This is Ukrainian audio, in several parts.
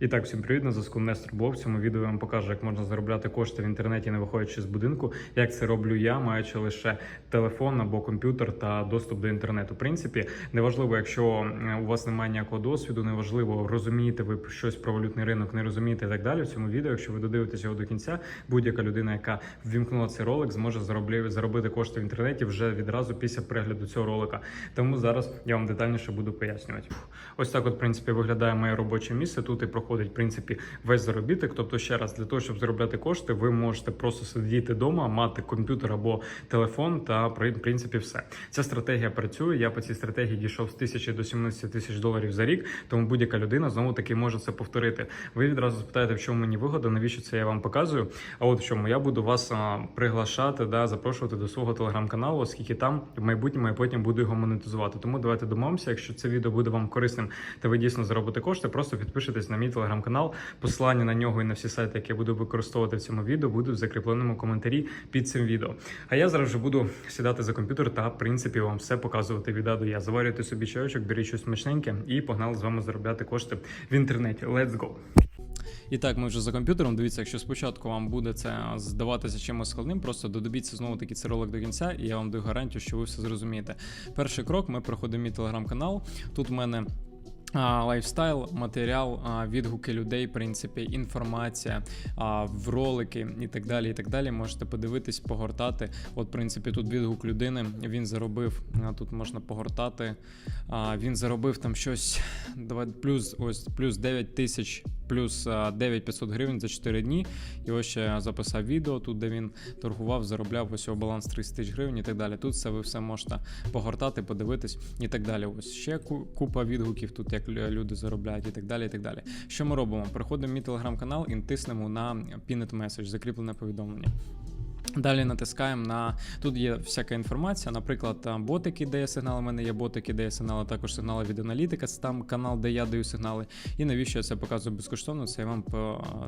І так, всім привіт, на зв'язку Нестор Бог. В цьому відео я вам покажу, як можна заробляти кошти в інтернеті, не виходячи з будинку. Як це роблю я, маючи лише телефон або комп'ютер та доступ до інтернету. В принципі, неважливо, якщо е, у вас немає ніякого досвіду, неважливо, розумієте ви щось про валютний ринок, не розумієте і так далі. В цьому відео, якщо ви додивитесь його до кінця, будь-яка людина, яка ввімкнула цей ролик, зможе заробити кошти в інтернеті вже відразу після перегляду цього ролика. Тому зараз я вам детальніше буду пояснювати. Ось так, от, в принципі, виглядає моє робоче місце. Тут і проходить в принципі весь заробіток. Тобто, ще раз, для того, щоб заробляти кошти, ви можете просто сидіти вдома, мати комп'ютер або телефон, та в принципі все. Ця стратегія працює. Я по цій стратегії дійшов з тисячі до 17 тисяч доларів за рік. Тому будь-яка людина знову таки може це повторити. Ви відразу спитаєте, в чому мені вигода, навіщо це я вам показую. А от в чому я буду вас а, приглашати, да, запрошувати до свого телеграм-каналу, оскільки там в майбутньому я потім буду його монетизувати. Тому давайте домовимося. Якщо це відео буде вам корисним та ви дійсно заробите кошти, просто підпишитесь на мій телеграм-канал. Посилання на нього і на всі сайти, які я буду використовувати в цьому відео, будуть в закріпленому коментарі під цим відео. А я зараз вже буду сідати за комп'ютер та в принципі вам все показувати від А до Я. Заварюйте собі чайочок, беріть щось смачненьке і погнали з вами заробляти кошти в інтернеті. Let's go! І так, ми вже за комп'ютером. Дивіться, якщо спочатку вам буде це здаватися чимось складним, просто додобіться знову таки цей ролик до кінця, і я вам даю гарантію, що ви все зрозумієте. Перший крок: ми проходимо мій телеграм-канал. Тут в мене. Лайфстайл, матеріал, відгуки людей, в принципі, інформація в ролики і так далі. І так далі. Можете подивитись, погортати. От, в принципі, тут відгук людини. Він заробив. Тут можна погортати. Він заробив там щось. Плюс ось плюс 9 тисяч, плюс 9500 гривень за 4 дні. І ось ще записав відео тут, де він торгував, заробляв ось його баланс 30 тисяч гривень і так далі. Тут все ви все можете погортати, подивитись і так далі. Ось ще купа відгуків тут, як лю- люди заробляють, і так далі. І так далі. Що ми робимо? Переходимо в мій телеграм-канал і тиснемо на Pinned Message, закріплене повідомлення. Далі натискаємо на тут є всяка інформація, наприклад, там ботики, де є сигнали. У мене є ботики, де є сигнали, також сигнали від аналітика. Це там канал, де я даю сигнали. І навіщо я це показую безкоштовно? Це я вам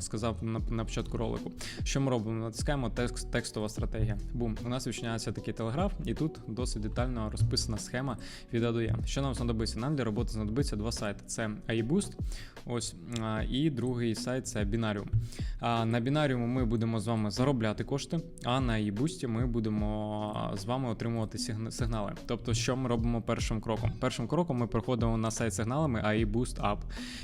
сказав на, на початку ролику. Що ми робимо? Натискаємо текст, текстова стратегія. Бум, у нас відчиняється такий телеграф, і тут досить детально розписана схема від А. Що нам знадобиться? Нам для роботи знадобиться два сайти: це iBoost, ось і другий сайт це Binarium. На Binarium ми будемо з вами заробляти кошти. А на eBoost ми будемо з вами отримувати сигнали. Тобто, що ми робимо першим кроком? Першим кроком ми переходимо на сайт сигналами iBoost App.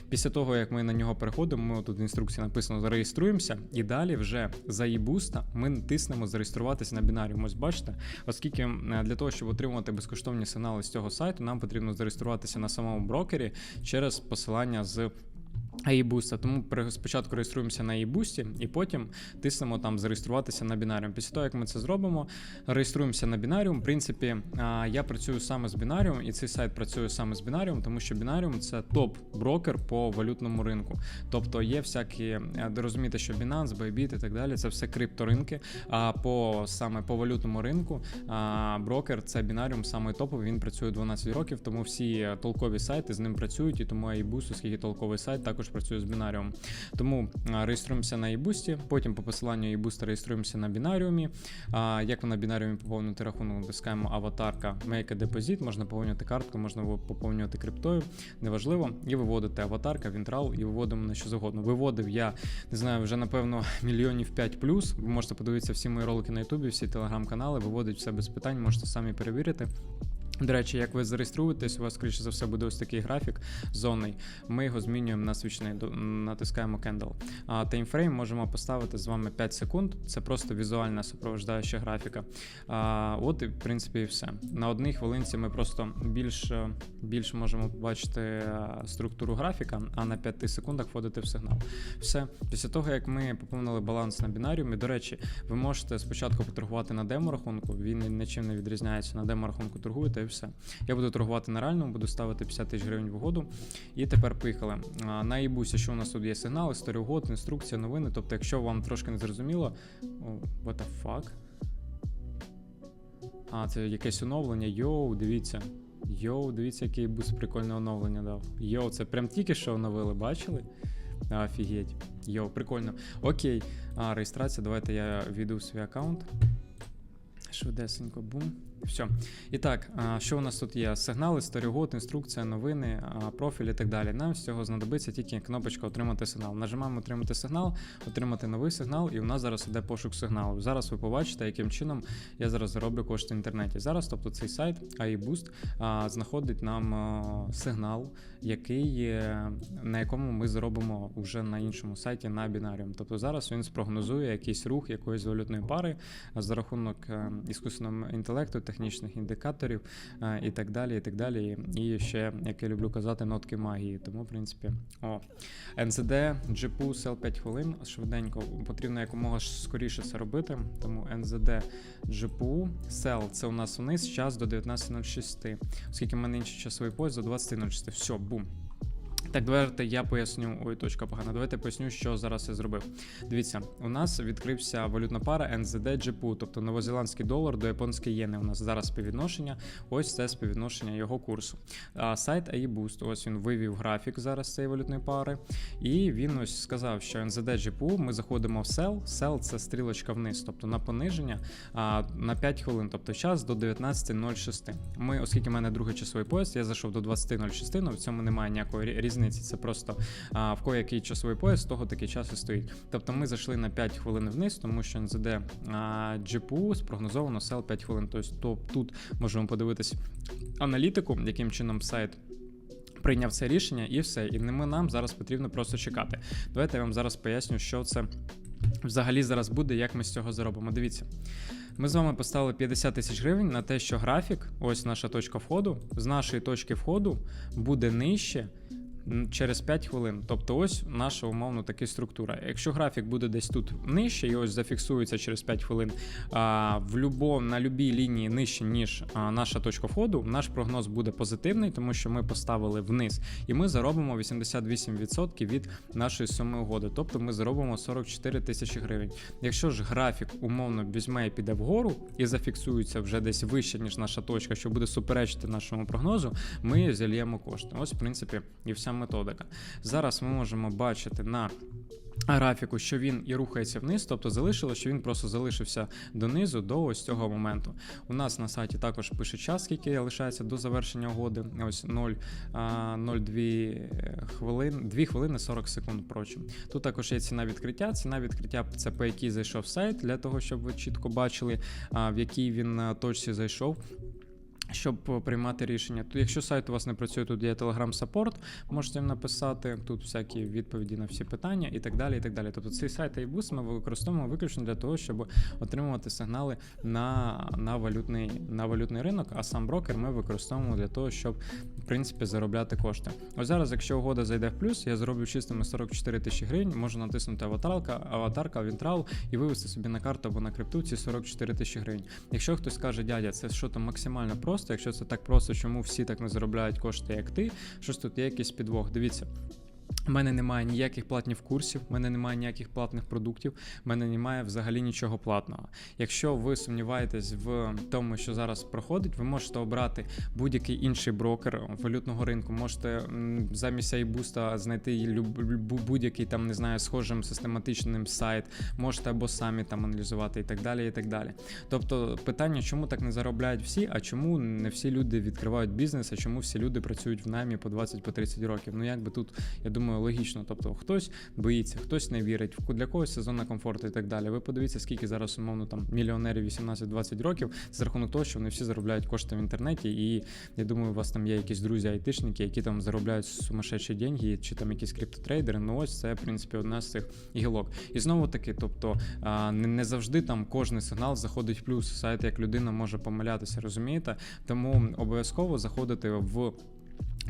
Після того, як ми на нього переходимо, ми тут в інструкції написано зареєструємося, і далі вже за eBoost ми тиснемо зареєструватися на Binarium. Ось бачите, оскільки е, для того, щоб отримувати безкоштовні сигнали з цього сайту, нам потрібно зареєструватися на самому брокері через посилання з iBoost. Тому спочатку реєструємося на iBoost і потім тиснемо там зареєструватися на Binarium. Після того, як ми це зробимо, реєструємося на Binarium. В принципі, я працюю саме з Binarium, і цей сайт працює саме з Binarium, тому що Binarium це топ-брокер по валютному ринку. Тобто є всякі, е, розумієте, що Binance, Bybit і так далі, це все крипторинки. А по саме по валютному ринку брокер це Binarium саме топовий. Він працює 12 років, тому всі е, толкові сайти з ним працюють, і тому iBoost, оскільки толковий сайт, також працює з Binarium. Тому реєструємося на iBoost, потім по посиланню iBoost реєструємося на. А, як на Binarium поповнити рахунок, натискаємо аватарка Make a Deposit, можна поповнювати картку, можна поповнювати криптою, неважливо. І виводите аватарка, Вінтрал і виводимо на що завгодно. Виводив я не знаю, вже напевно мільйонів 5 плюс. Ви можете подивитися всі мої ролики на Ютубі, всі телеграм-канали, виводить все без питань, можете самі перевірити. До речі, як ви зареєструєтесь, у вас, скоріше за все, буде ось такий графік зонний. Ми його змінюємо на свічний, натискаємо Candle. А таймфрейм можемо поставити з вами 5 секунд. Це просто візуальна супроводжуюча графіка. А, от і в принципі і все. На одній хвилинці ми просто більш, більш можемо побачити структуру графіка, а на 5 секундах вводити в сигнал. Все. Після того, як ми поповнили баланс на бінаріумі, до речі, ви можете спочатку поторгувати на демо-рахунку, він нічим не відрізняється. На демо-рахунку торгуєте все. Я буду торгувати на реальному, буду ставити 50 тисяч гривень в угоду. І тепер поїхали. На ібусі, що у нас тут є сигнал, історія угод, інструкція, новини. Тобто, якщо вам трошки не зрозуміло, what the fuck? А, це якесь оновлення. Йоу, дивіться. Йоу, дивіться, який бус прикольне оновлення дав. Йоу, це прям тільки що оновили, бачили? Офігеть. Йоу, прикольно. Окей. А, реєстрація. Давайте я війду свій аккаунт. Швидесенько, бум. Все. І так, що у нас тут є? Сигнали, сторігод, інструкція, новини, профіль і так далі. Нам з цього знадобиться тільки кнопочка Отримати сигнал. Нажимаємо Отримати сигнал, отримати новий сигнал, і у нас зараз іде пошук сигналу. Зараз ви побачите, яким чином я зараз зароблю кошти в інтернеті. Зараз, тобто, цей сайт iBoost знаходить нам сигнал, який на якому ми заробимо вже на іншому сайті на бінаріум. Тобто зараз він спрогнозує якийсь рух якоїсь валютної пари за рахунок е, іскусного інтелекту, технічних індикаторів е, і так далі. І так далі. І ще, як я люблю казати, нотки магії. Тому, в принципі, о. НЗД, GPU, SEL 5 хвилин. Швиденько потрібно якомога скоріше це робити. Тому НЗД GPU, SEL це у нас вниз, час до 19.06. Оскільки в мене інший часовий пояс до 20.06. Все, бум. Так, давайте я поясню. Ой, точка погана. Давайте поясню, що зараз я зробив. Дивіться, у нас відкрився валютна пара NZD GPU, тобто новозеландський долар до японської єни. У нас зараз співвідношення. Ось це співвідношення його курсу. А сайт AIBoost, ось він вивів графік зараз цієї валютної пари. І він ось сказав, що NZD GPU ми заходимо в sell. Sell – це стрілочка вниз, тобто на пониження а, на 5 хвилин, тобто час до 19.06. Ми, оскільки в мене другий часовий пояс, я зайшов до 20.06, але в цьому немає ніякої рі- різниці. Це просто а, в кого який часовий пояс, того такий час і стоїть. Тобто ми зайшли на 5 хвилин вниз, тому що НЗД а, GPU спрогнозовано sell 5 хвилин. Тобто тут можемо подивитись аналітику, яким чином сайт. Прийняв це рішення і все. І не ми нам зараз потрібно просто чекати. Давайте я вам зараз поясню, що це взагалі зараз буде, як ми з цього заробимо. Дивіться. Ми з вами поставили 50 тисяч гривень на те, що графік, ось наша точка входу, з нашої точки входу буде нижче через 5 хвилин. Тобто, ось наша умовно така структура. Якщо графік буде десь тут нижче і ось зафіксується через 5 хвилин, а, в любо, на любій лінії нижче, ніж а, наша точка входу, наш прогноз буде позитивний, тому що ми поставили вниз, і ми заробимо 88% від нашої суми угоди. Тобто ми заробимо 44 тисячі гривень. Якщо ж графік умовно візьме і піде вгору і зафіксується вже десь вище, ніж наша точка, що буде суперечити нашому прогнозу, ми зальємо кошти. Ось, в принципі, і вся методика. Зараз ми можемо бачити на графіку, що він і рухається вниз, тобто залишило, що він просто залишився донизу до ось цього моменту. У нас на сайті також пише час, скільки лишається до завершення угоди. Ось 0, а, 0,2 хвилин, 2 хвилини 40 секунд. Прочим. Тут також є ціна відкриття. Ціна відкриття це по якій зайшов сайт, для того, щоб ви чітко бачили, в якій він точці зайшов. Щоб приймати рішення. Тут, якщо сайт у вас не працює, тут є Support, можете їм написати, тут всякі відповіді на всі питання і так далі. і так далі. Тобто цей сайт iBoost ми використовуємо виключно для того, щоб отримувати сигнали на, на, валютний, на валютний ринок, а сам брокер ми використовуємо для того, щоб в принципі заробляти кошти. Ось зараз, якщо угода зайде в плюс, я зроблю чистими 44 тисячі гривень, можу натиснути аватарка, аватарка, вінтрал і вивести собі на карту або на крипту ці 44 тисячі гривень. Якщо хтось каже, дядя, це що там максимально просто, якщо це так просто, чому всі так не заробляють кошти, як ти, щось тут є якийсь підвох. Дивіться. У мене немає ніяких платних курсів, в мене немає ніяких платних продуктів, в мене немає взагалі нічого платного. Якщо ви сумніваєтесь в тому, що зараз проходить, ви можете обрати будь-який інший брокер валютного ринку. Можете замість iBoost знайти будь-який там, не знаю, схожим систематичним сайт, можете або самі там аналізувати і так далі. і так далі. Тобто питання, чому так не заробляють всі, а чому не всі люди відкривають бізнес, а чому всі люди працюють в наймі по 20-30 років. Ну якби тут, я думаю, логічно. Тобто хтось боїться, хтось не вірить, для когось сезонна комфорту і так далі. Ви подивіться, скільки зараз умовно там мільйонерів 18-20 років за рахунок того, що вони всі заробляють кошти в інтернеті. І я думаю, у вас там є якісь друзі айтишники, які там заробляють сумасшедші деньги, чи там якісь криптотрейдери. Ну ось це в принципі одна з цих гілок. І знову таки, тобто не завжди там кожний сигнал заходить в плюс. Сайт як людина може помилятися, розумієте? Тому обов'язково заходити в.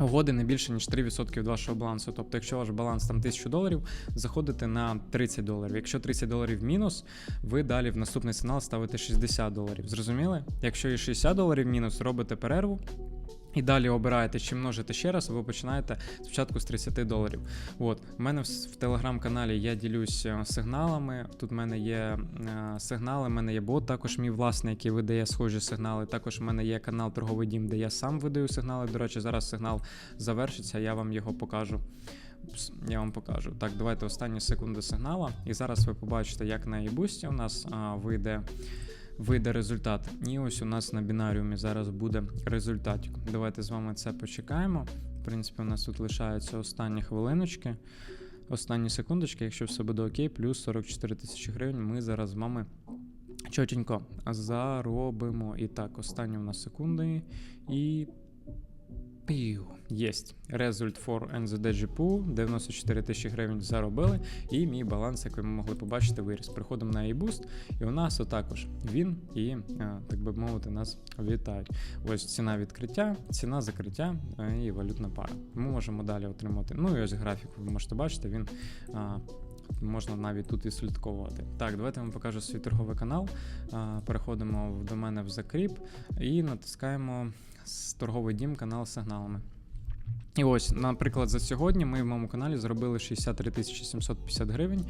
Угоди не більше ніж 3% від вашого балансу. Тобто, якщо ваш баланс там 1000 доларів, заходите на 30 доларів. Якщо 30 доларів мінус, ви далі в наступний сигнал ставите 60 доларів. Зрозуміли? Якщо і 60 доларів мінус, робите перерву. І далі обираєте, чи множите ще раз, ви починаєте спочатку з 30 доларів. От, в мене в, в телеграм-каналі я ділюсь е, сигналами. Тут в мене є е, сигнали, в мене є бот, також мій власний, який видає схожі сигнали. Також в мене є канал Торговий Дім, де я сам видаю сигнали. До речі, зараз сигнал завершиться, я вам його покажу. Я вам покажу. Так, давайте останні секунди сигнала. І зараз ви побачите, як на iBoost у нас а, вийде вийде результат. І ось у нас на бінаріумі зараз буде результат. Давайте з вами це почекаємо. В принципі, у нас тут лишаються останні хвилиночки, останні секундочки. Якщо все буде окей, плюс 44 тисячі гривень. Ми зараз з вами чотенько заробимо. І так, останні у нас секунди. І. Пів. Єсть. Result for NZD GPU 94 тисячі гривень заробили. І мій баланс, як ви могли побачити, виріс. Приходимо на eBoost, і у нас отакож він і, е, так би мовити, нас вітають. Ось ціна відкриття, ціна закриття е, і валютна пара. Ми можемо далі отримати. Ну і ось графік, ви можете бачити, він. Можна навіть тут і слідковувати. Так, давайте я вам покажу свій торговий канал. Переходимо до мене в закріп і натискаємо торговий дім канал з сигналами. І ось, наприклад, за сьогодні ми в моєму каналі зробили 63 750 гривень.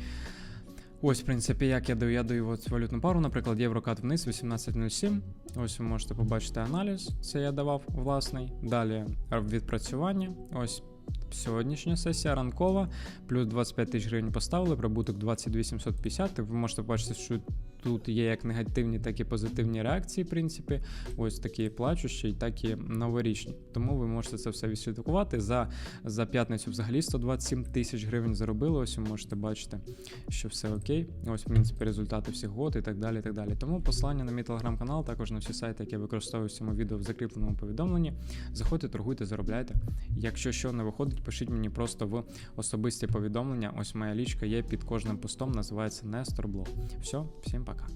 Ось, в принципі, як я даю, я даю от валютну пару, наприклад, єврокат вниз 18.07. Ось ви можете побачити аналіз. Це я давав власний. Далі відпрацювання. Ось сьогоднішня сесія ранкова, плюс 25 тисяч гривень поставили, прибуток 22 750. Ви можете бачити, що тут є як негативні, так і позитивні реакції, в принципі. Ось такі плачущі, так і новорічні. Тому ви можете це все відслідкувати. За, за п'ятницю взагалі 127 тисяч гривень заробили. Ось ви можете бачити, що все окей. Ось, в принципі, результати всіх год і так далі. і так далі. Тому посилання на мій телеграм-канал, також на всі сайти, які я використовую в цьому відео в закріпленому повідомленні. Заходьте, торгуйте, заробляйте. Якщо що не виходить, пишіть мені просто в особисті повідомлення. Ось моя лічка є під кожним постом, називається Нестор Блог. Все, всім пока.